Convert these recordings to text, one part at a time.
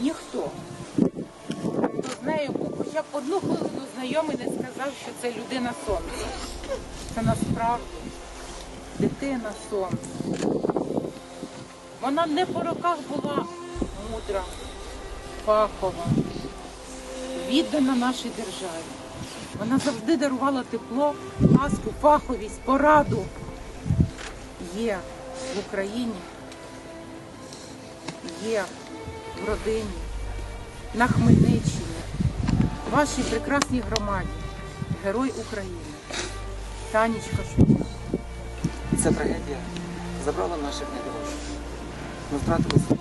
ніхто. Не знаю, хоча б одну хвилину знайомий не сказав, що це людина сонце. Це насправді дитина сонце. Вона не по роках була мудра, фахова, віддана нашій державі. Вона завжди дарувала тепло, ласку, фаховість, пораду. Є в Україні. Є в родині, на Хмельниччині, вашій прекрасній громаді, Герой України, Танечка Шумко. Ця трагедія забрала наших найдорожчих. Ми втратили світ.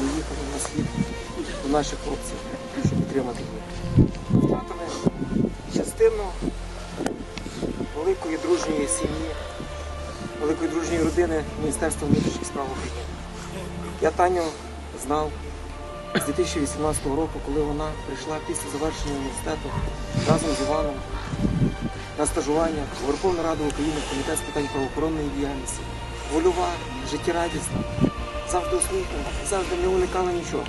Ми їхали на слід до наших хлопців, щоб підтримати їх. Втратили частину великої дружньої сім'ї, великої дружньої родини Міністерства внутрішніх справ України. Я Таню знав з 2018 року, коли вона прийшла після завершення університету разом з Іваном на стажування в Верховну Раду України в Комітет з питань правоохоронної діяльності. Вольова, життєрадісна, завжди усміхнена, завжди не уникала нічого.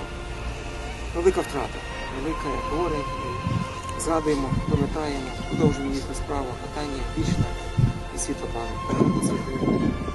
Велика втрата, велике горе. Згадуємо, пам'ятаємо, продовжуємо їхню справу, а Таня вічна і світла пам'ять.